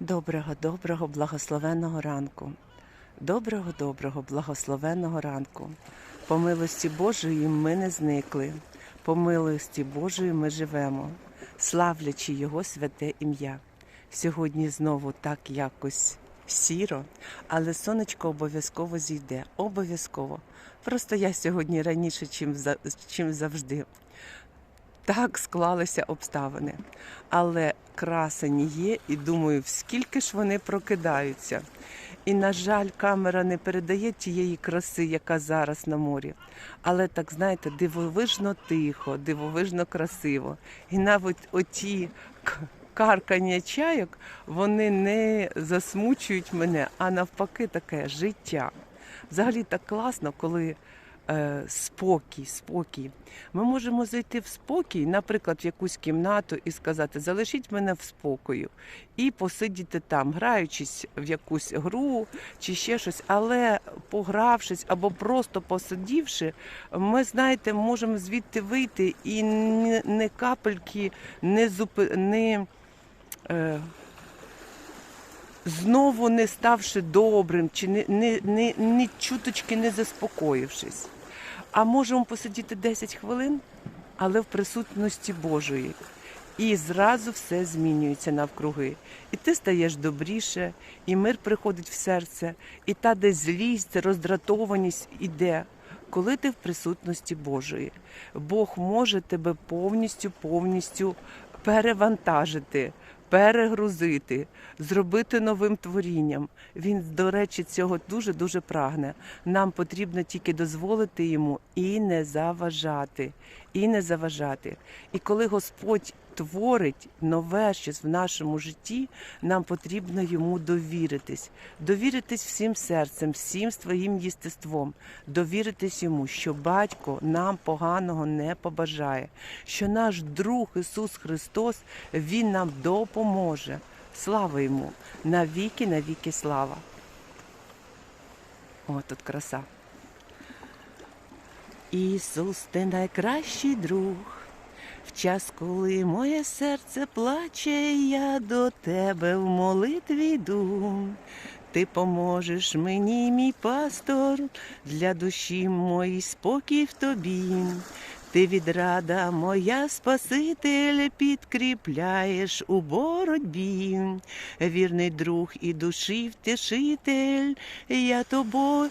Доброго, доброго, благословенного ранку. Доброго, доброго, благословенного ранку. По милості Божої ми не зникли. По милості Божої ми живемо, славлячи Його святе ім'я. Сьогодні знову так якось сіро, але сонечко обов'язково зійде. Обов'язково. Просто я сьогодні раніше, чим, чим завжди. Так склалися обставини. Але красені є, і думаю, скільки ж вони прокидаються. І, на жаль, камера не передає тієї краси, яка зараз на морі. Але так, знаєте, дивовижно тихо, дивовижно красиво. І навіть оті каркання чайок, вони не засмучують мене, а навпаки, таке життя. Взагалі так класно, коли спокій, спокій. Ми можемо зайти в спокій, наприклад, в якусь кімнату і сказати, залишіть мене в спокою, і посидіти там, граючись в якусь гру чи ще щось, але погравшись або просто посидівши, ми знаєте, можемо звідти вийти і не, капельки не зупи, не. Е, Знову не ставши добрим, чи не, не, не, не чуточки не заспокоївшись. А можемо посидіти 10 хвилин, але в присутності Божої. І зразу все змінюється навкруги. І ти стаєш добріше, і мир приходить в серце, і та де злість, роздратованість іде, коли ти в присутності Божої. Бог може тебе повністю, повністю перевантажити, перегрузити, зробити новим творінням. Він, до речі, цього дуже дуже прагне. Нам потрібно тільки дозволити йому і не заважати, і не заважати. І коли Господь творить нове щось в нашому житті, нам потрібно йому довіритись, довіритись всім серцем, всім своїм єстеством, довіритись йому, що батько нам поганого не побажає, що наш друг Ісус Христос Він нам допоможе. Слава йому! Навіки, навіки слава! О, тут краса. Ісус, ти найкращий друг. В час, коли моє серце плаче, я до тебе в молитві йду. Ти поможеш мені, мій пастор, для душі моїй спокій в тобі. Ти відрада моя Спаситель, підкріпляєш у боротьбі. Вірний друг і душі втішитель, я тобою.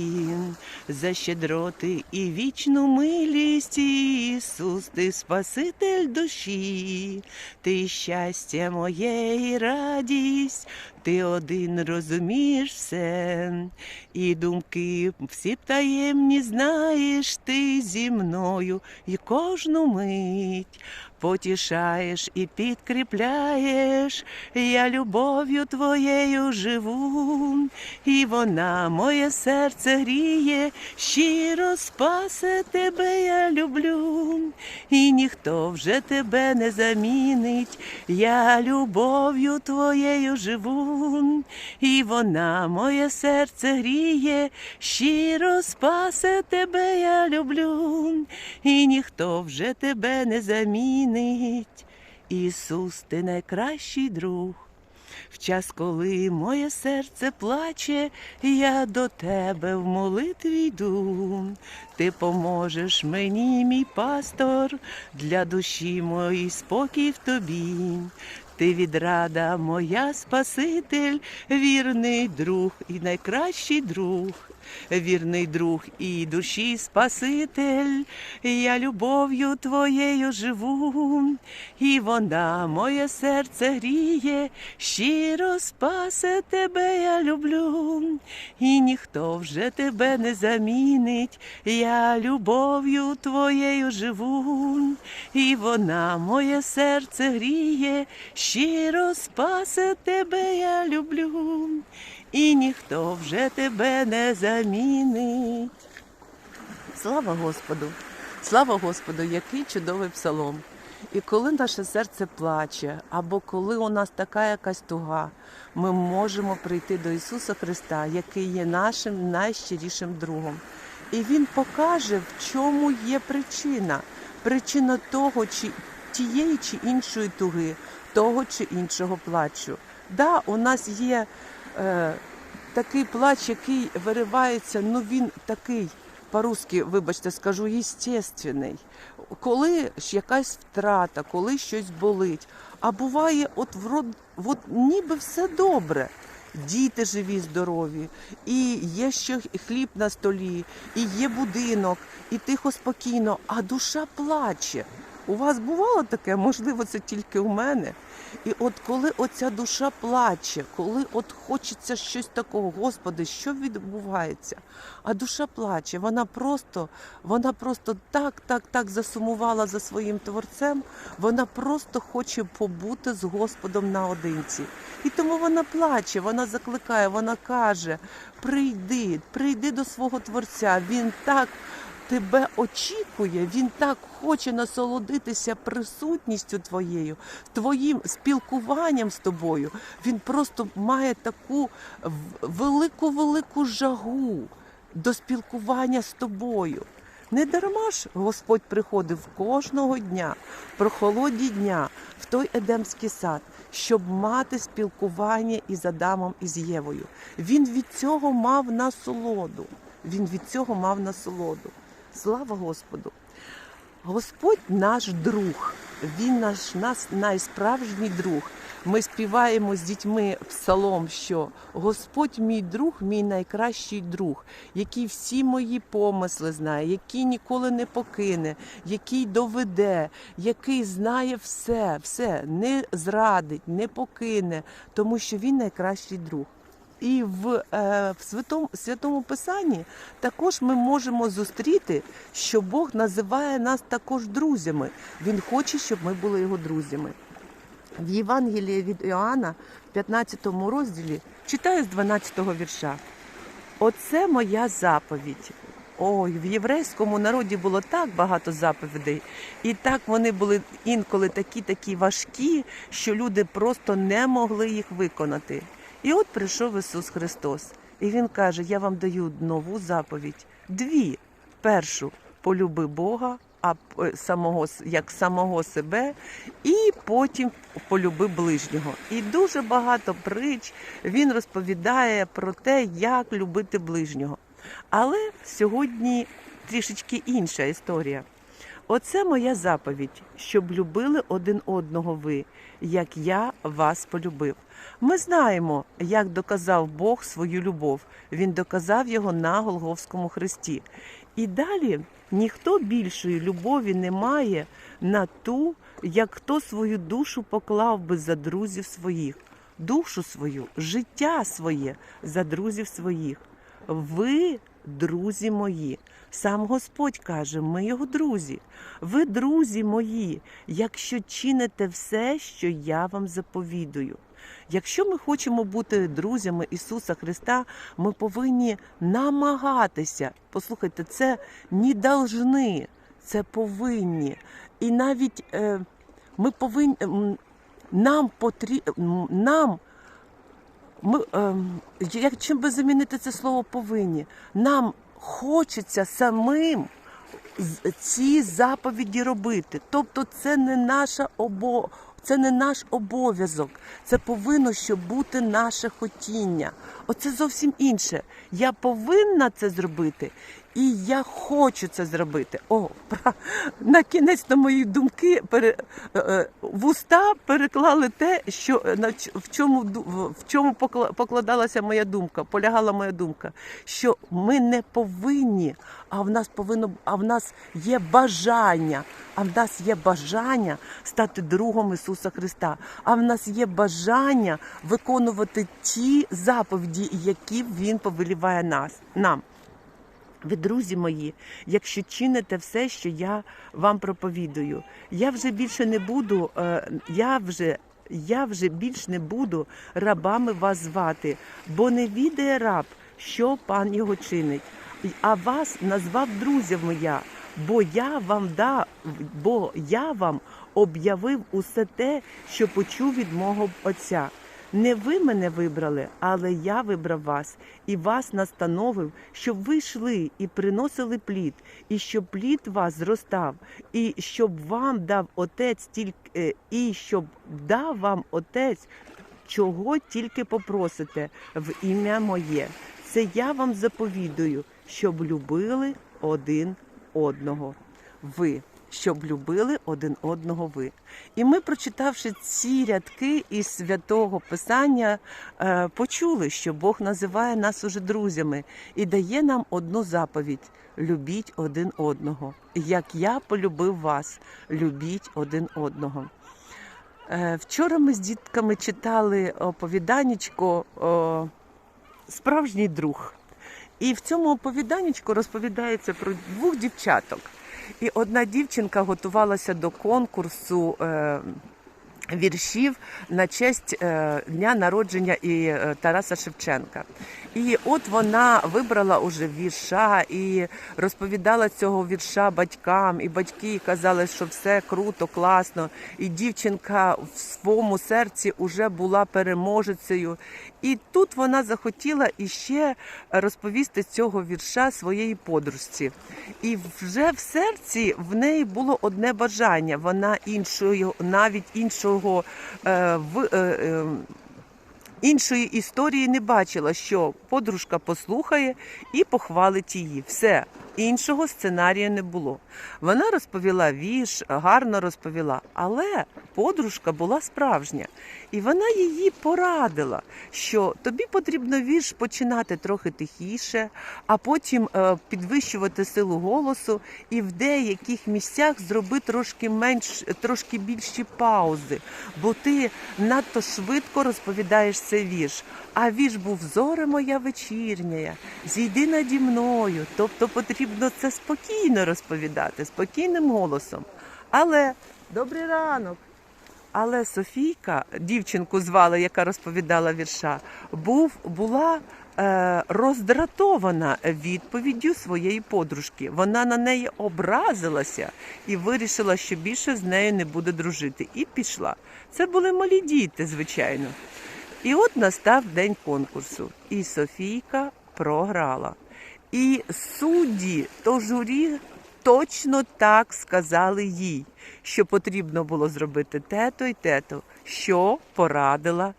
за щедроти і вічну милість, Ісус, ти Спаситель душі, ти щастя моє і радість, ти один розумієш все, і думки всі таємні знаєш ти зі мною. І кожну мить. Потішаєш і підкріпляєш, я любов'ю твоєю живу, і вона моє серце гріє, щиро спасе тебе, я люблю, і ніхто вже тебе не замінить, я любов'ю твоєю живу, і вона моє серце гріє, щиро спасе тебе, я люблю, і ніхто вже тебе не замінить. Ісус, ти найкращий друг. В час, коли моє серце плаче, я до тебе в молитві йду. Ти поможеш мені, мій пастор, для душі моїй спокій в тобі. Ти відрада моя Спаситель, вірний друг і найкращий друг. Вірний друг і душі Спаситель. Я любов'ю твоєю живу, і вона моє серце гріє, щиро спасе тебе, я люблю, і ніхто вже тебе не замінить. Я любов'ю твоєю живу, і вона моє серце гріє, щиро спасе тебе, я люблю, і ніхто вже тебе не замінить. Слава Господу! Слава Господу, який чудовий псалом! І коли наше серце плаче, або коли у нас така якась туга, ми можемо прийти до Ісуса Христа, який є нашим найщирішим другом. І Він покаже, в чому є причина. Причина того, чи тієї чи іншої туги, того чи іншого плачу. Да, у нас є е, такий плач, який виривається, ну він такий по-русски, вибачте, скажу, єстественний. Коли ж якась втрата, коли щось болить. А буває, от врод, от ніби все добре. Діти живі, здорові, і є ще хліб на столі, і є будинок, і тихо, спокійно, а душа плаче. У вас бувало таке? Можливо, це тільки у мене. І от коли оця душа плаче, коли от хочеться щось такого, Господи, що відбувається? А душа плаче, вона просто, вона просто так, так, так засумувала за своїм творцем, вона просто хоче побути з Господом наодинці. І тому вона плаче, вона закликає, вона каже: прийди, прийди до свого творця. Він так тебе очікує, він так хоче насолодитися присутністю твоєю, твоїм спілкуванням з тобою. Він просто має таку велику, велику жагу до спілкування з тобою. Не дарма ж Господь приходив кожного дня, в прохолоді дня, в той Едемський сад, щоб мати спілкування із Адамом і з Євою. Він від цього мав насолоду. Він від цього мав насолоду. Слава Господу! Господь наш друг, Він наш нас найсправжній друг. Ми співаємо з дітьми псалом, що Господь мій друг, мій найкращий друг, який всі мої помисли знає, який ніколи не покине, який доведе, який знає все, все не зрадить, не покине, тому що він найкращий друг. І в, е, в святому, святому Писанні також ми можемо зустріти, що Бог називає нас також друзями. Він хоче, щоб ми були його друзями. В Євангелії від Іоанна, в 15 розділі, читаю з 12 вірша. Оце моя заповідь. Ой, в єврейському народі було так багато заповідей, і так вони були інколи такі такі важкі, що люди просто не могли їх виконати. І от прийшов Ісус Христос, і Він каже: Я вам даю нову заповідь. Дві. Першу полюби Бога, а самого як самого себе, і потім полюби ближнього. І дуже багато притч він розповідає про те, як любити ближнього. Але сьогодні трішечки інша історія. Оце моя заповідь, щоб любили один одного ви, як я вас полюбив. Ми знаємо, як доказав Бог свою любов. Він доказав його на Голговському хресті. І далі ніхто більшої любові не має на ту, як хто свою душу поклав би за друзів своїх, душу свою, життя своє за друзів своїх. Ви, друзі мої, сам Господь каже, ми його друзі. Ви, друзі мої, якщо чините все, що я вам заповідую. Якщо ми хочемо бути друзями Ісуса Христа, ми повинні намагатися. Послухайте, це не должны, це повинні. І навіть е, ми повинні нам потрі... м, нам ми, ем, як чим би замінити це слово повинні? Нам хочеться самим ці заповіді робити. Тобто це не наша обо... це не наш обов'язок. Це повинно щоб бути наше хотіння. Оце зовсім інше. Я повинна це зробити, І я хочу це зробити. О, пра- на кінець на мої думки пере, е, е, в уста переклали те, що е, в чому в- чому покла- покладалася моя думка, полягала моя думка, що ми не повинні, а в нас повинно а в нас є бажання. А в нас є бажання стати другом Ісуса Христа. А в нас є бажання виконувати ті заповіді, які Він повеліває нас нам. Ви, друзі мої, якщо чините все, що я вам проповідую, я вже більше не буду, е, я вже. Я вже більш не буду рабами вас звати, бо не відає раб, що пан його чинить. А вас назвав друзями я, бо я вам дав, бо я вам об'явив усе те, що почув від мого отця. Не ви мене вибрали, але я вибрав вас і вас настановив, щоб ви йшли і приносили плід, і щоб плід вас зростав, і щоб вам дав отець тільки е, і щоб дав вам отець, чого тільки попросите в ім'я моє. Це я вам заповідую, щоб любили один одного. Ви. Щоб любили один одного ви. І ми, прочитавши ці рядки із святого Писання, е, почули, що Бог називає нас уже друзями і дає нам одну заповідь: любіть один одного. Як я полюбив вас, любіть один одного. Е, Вчора ми з дітками читали оповіданечко Справжній друг. І в цьому оповіданечку розповідається про двох дівчаток. І одна дівчинка готувалася до конкурсу е, віршів на честь е, дня народження і е, Тараса Шевченка. І от вона вибрала уже вірша і розповідала цього вірша батькам. І батьки казали, що все круто, класно. І дівчинка в своєму серці вже була переможецею. І тут вона захотіла іще розповісти цього вірша своєї подружці. І вже в серці в неї було одне бажання. Вона іншою, навіть іншого е, в. Е, е, Іншої історії не бачила, що подружка послухає і похвалить її. Все іншого сценарію не було. Вона розповіла вірш, гарно розповіла, але подружка була справжня, і вона її порадила, що тобі потрібно вірш починати трохи тихіше, а потім е, підвищувати силу голосу, і в деяких місцях зроби трошки менш, трошки більші паузи, бо ти надто швидко розповідаєш цей вірш. А вірш був зоре моя вечірня, зійди наді мною. Тобто потрібно це спокійно розповідати, спокійним голосом. Але добрий ранок. Але Софійка, дівчинку звали, яка розповідала вірша, був, була е, роздратована відповіддю своєї подружки. Вона на неї образилася і вирішила, що більше з нею не буде дружити. І пішла. Це були малі діти, звичайно. І от настав день конкурсу, і Софійка програла. І судді, то журі точно так сказали їй, що потрібно було зробити те-то й те-то, що порадила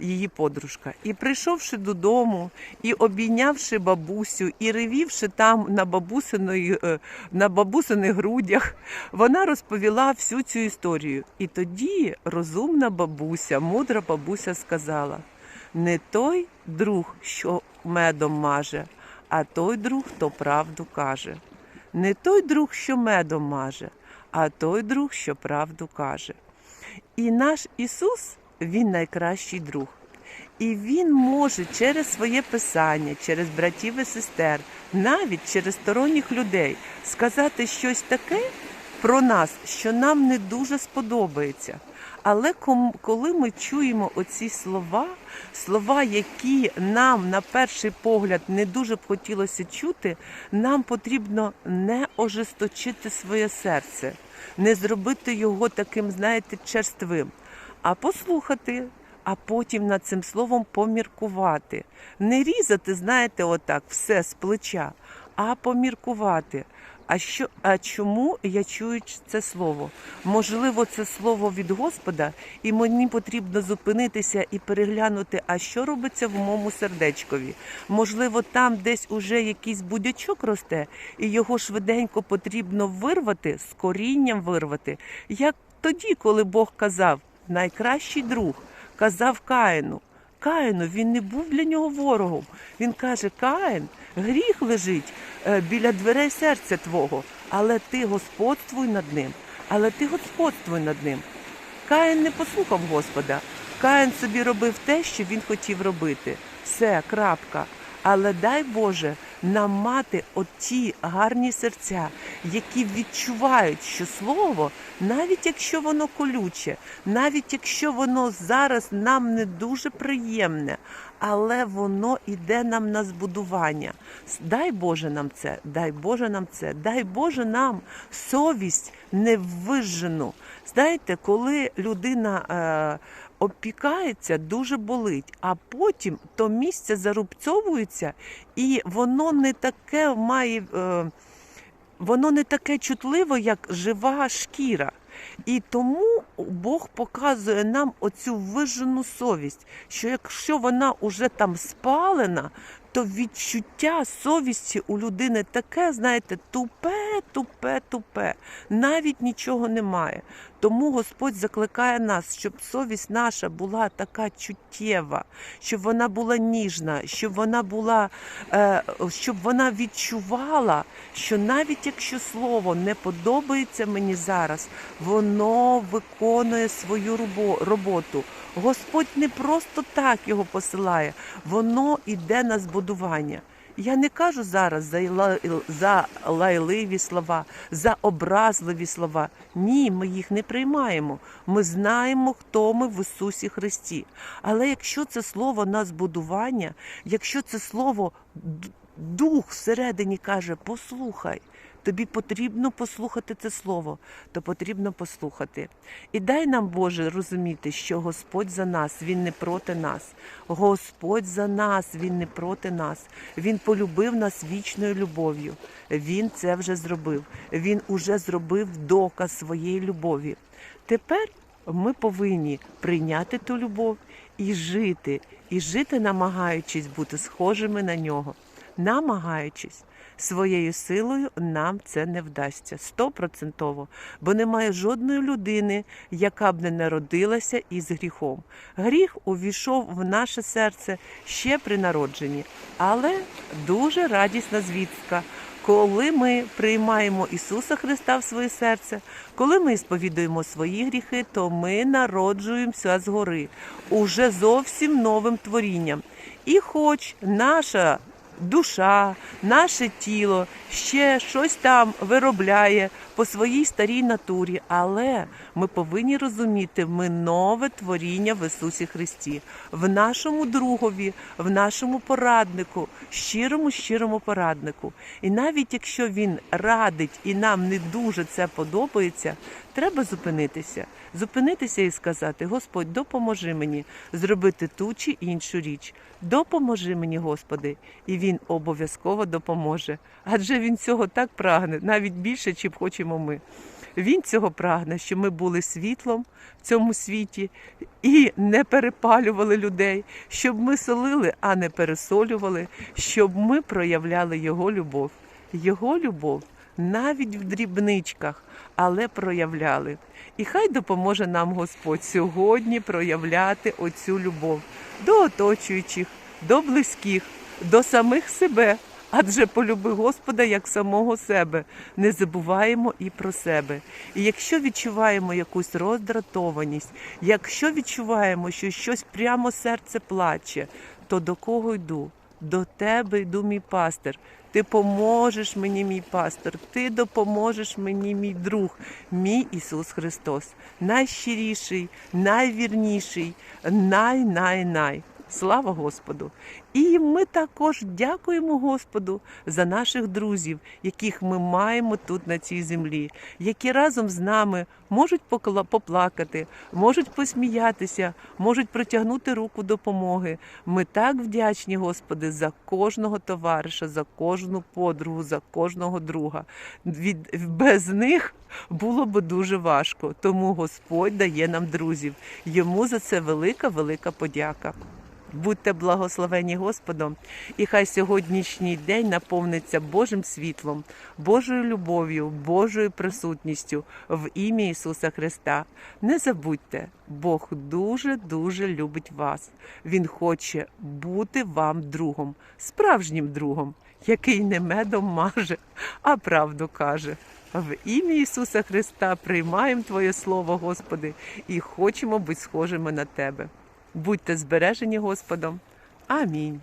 її подружка. І прийшовши додому, і обійнявши бабусю, і ревівши там на бабусиної, е, на бабусиних грудях, вона розповіла всю цю історію. І тоді розумна бабуся, мудра бабуся сказала: не той друг, що медом маже, а той друг, хто правду каже. Не той друг, що медом маже, а той друг, що правду каже. І наш Ісус, Він найкращий друг. І Він може через своє писання, через братів і сестер, навіть через сторонніх людей сказати щось таке про нас, що нам не дуже сподобається. Але коли ми чуємо оці слова, слова, які нам на перший погляд не дуже б хотілося чути, нам потрібно не ожесточити своє серце, не зробити його таким, знаєте, черствим, а послухати. А потім над цим словом поміркувати. Не різати, знаєте, отак, все з плеча, а поміркувати. А що, а чому я чую це слово? Можливо, це слово від Господа, і мені потрібно зупинитися і переглянути, а що робиться в моєму сердечкові. Можливо, там десь уже якийсь будячок росте, і його швиденько потрібно вирвати, з корінням вирвати. Як тоді, коли Бог казав, найкращий друг казав Каїну. Каїну він не був для нього ворогом. Він каже: Каїн, гріх лежить е, біля дверей серця твого, але ти господствуй над ним. Але ти господствуй над ним. Каїн не послухав Господа. Каїн собі робив те, що він хотів робити. Все, крапка. Але дай Боже нам мати оті гарні серця, які відчувають, що слово, навіть якщо воно колюче, навіть якщо воно зараз нам не дуже приємне, але воно іде нам на збудування. Дай Боже нам це, дай Боже нам це, дай Боже нам совість невижену. Знаєте, коли людина. Опікається, дуже болить, а потім то місце зарубцьовується, і воно не таке має, е, воно не таке чутливо, як жива шкіра. І тому Бог показує нам оцю вижену совість, що якщо вона уже там спалена, то відчуття совісті у людини таке, знаєте, тупе, тупе, тупе. Навіть нічого немає. Тому Господь закликає нас, щоб совість наша була така чуттєва, щоб вона була ніжна, щоб вона була, е, щоб вона відчувала, що навіть якщо слово не подобається мені зараз, воно виконує свою роботу. Господь не просто так його посилає, воно йде на збудування. Я не кажу зараз за лайливі слова, за образливі слова. Ні, ми їх не приймаємо. Ми знаємо, хто ми в Ісусі Христі. Але якщо це слово на збудування, якщо це слово дух всередині каже, послухай. Тобі потрібно послухати це слово, то потрібно послухати. І дай нам, Боже, розуміти, що Господь за нас, Він не проти нас. Господь за нас, Він не проти нас. Він полюбив нас вічною любов'ю. Він це вже зробив. Він уже зробив доказ своєї любові. Тепер ми повинні прийняти ту любов і жити, і жити, намагаючись бути схожими на нього, намагаючись. Своєю силою нам це не вдасться стопроцентово, бо немає жодної людини, яка б не народилася із гріхом. Гріх увійшов в наше серце ще при народженні, але дуже радісна звістка. Коли ми приймаємо Ісуса Христа в своє серце, коли ми сповідуємо свої гріхи, то ми народжуємося згори уже зовсім новим творінням. І хоч наша душа, наше тіло ще щось там виробляє по своїй старій натурі, але ми повинні розуміти, ми нове творіння в Ісусі Христі, в нашому другові, в нашому пораднику, щирому, щирому пораднику. І навіть якщо він радить і нам не дуже це подобається, треба зупинитися, зупинитися і сказати: Господь, допоможи мені зробити ту чи іншу річ. Допоможи мені, Господи, і Він обов'язково допоможе. Адже Він цього так прагне, навіть більше, чим хочемо ми. Він цього прагне, щоб ми були світлом в цьому світі і не перепалювали людей, щоб ми солили, а не пересолювали, щоб ми проявляли Його любов. Його любов навіть в дрібничках, але проявляли. І хай допоможе нам Господь сьогодні проявляти оцю любов до оточуючих, до близьких, до самих себе. Адже полюби Господа як самого себе, не забуваємо і про себе. І якщо відчуваємо якусь роздратованість, якщо відчуваємо, що щось прямо серце плаче, то до кого йду? До тебе йду, мій пастир. Ти поможеш мені, мій пастор, ти допоможеш мені, мій друг, мій Ісус Христос, найщиріший, найвірніший, най-най-най. Слава Господу! І ми також дякуємо Господу за наших друзів, яких ми маємо тут на цій землі, які разом з нами можуть поплакати, можуть посміятися, можуть протягнути руку допомоги. Ми так вдячні, Господи, за кожного товариша, за кожну подругу, за кожного друга. Від без них було б дуже важко. Тому Господь дає нам друзів. Йому за це велика, велика подяка. Будьте благословені Господом, і хай сьогоднішній день наповниться Божим світлом, Божою любов'ю, Божою присутністю в ім'я Ісуса Христа. Не забудьте, Бог дуже дуже любить вас. Він хоче бути вам другом, справжнім другом, який не медом маже, а правду каже. В ім'я Ісуса Христа приймаємо Твоє Слово, Господи, і хочемо бути схожими на Тебе. Будьте збережені Господом. Амінь.